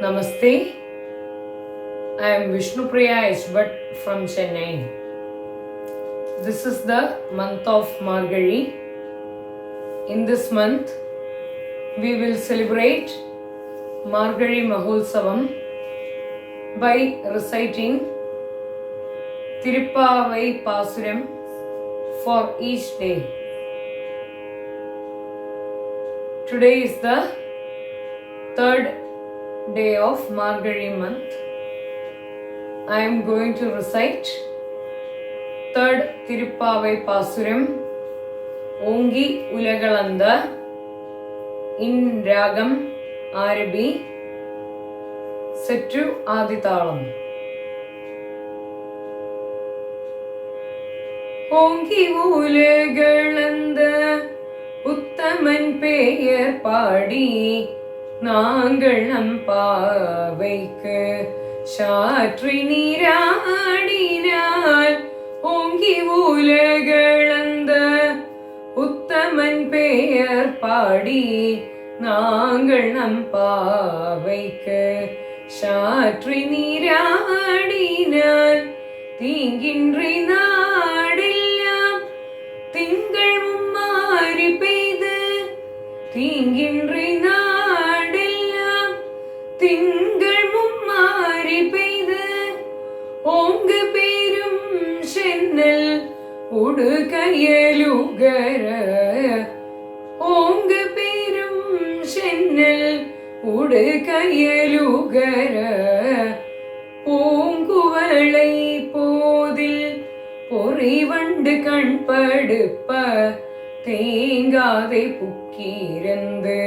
Namaste. I am Vishnu Vishnupriya Ishbhat from Chennai. This is the month of Margari. In this month, we will celebrate Margari Mahotsavam by reciting Tirupavai Pasuram for each day. Today is the third day of Margari month. I am going to recite third Tirupavai Pasuram ஓங்கி உலகளந்த இன் ராகம் ஆரபி செற்று ஆதிதாளம் ஓங்கி உலகளந்த உத்தமன் பெயர் பாடி நாங்கள் நம் பாவைக்கு சாற்றி நீராடினால் ஓங்கி உலகளந்த உத்தமன் பெயர் பாடி நாங்கள் நம் பாவைக்கு சாற்றி நீராடினால் தீங்கின்றி நாடெல்லாம் திங்கள் மும்மாறி பெய்து தீங்கின்றி நாடெல்லாம் திங்கள் மும்மாறி பெய்து ஓங்கு பேரும் சென்னல் உடுகையலுகர ஓங்கு பேரும் சென்னல் உடுகையலுகர பூங்குவளை போதில் பொறிவண்டு கண்படுப்ப தேங்காதை புக்கீரந்து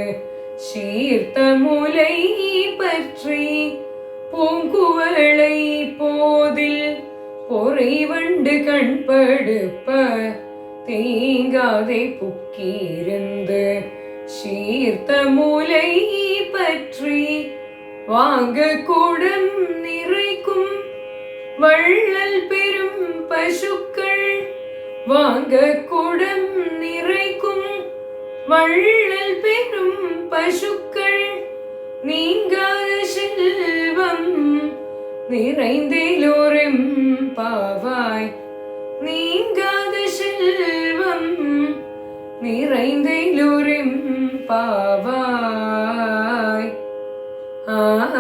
சீர்த்த முலை பற்றி பூங்குவளை போதில் பொறிவண்டு கண்படுப்ப தேங்காதை புக்கியிருந்து சீர்த்த முலை பற்றி வாங்க கூடம் நிறைக்கும் வள்ளல் பெரும் பசுக்கள் வாங்க கூடம் வள்ளல் பெரும் பசுக்கள் நீங்காத செல்வம் நிறைந்திலோரெம் பாவாய் நீங்காத செல்வம் நிறைந்திலோரெம் பாவாய் ஆ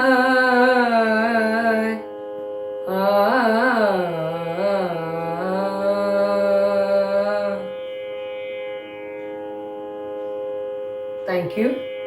thank you.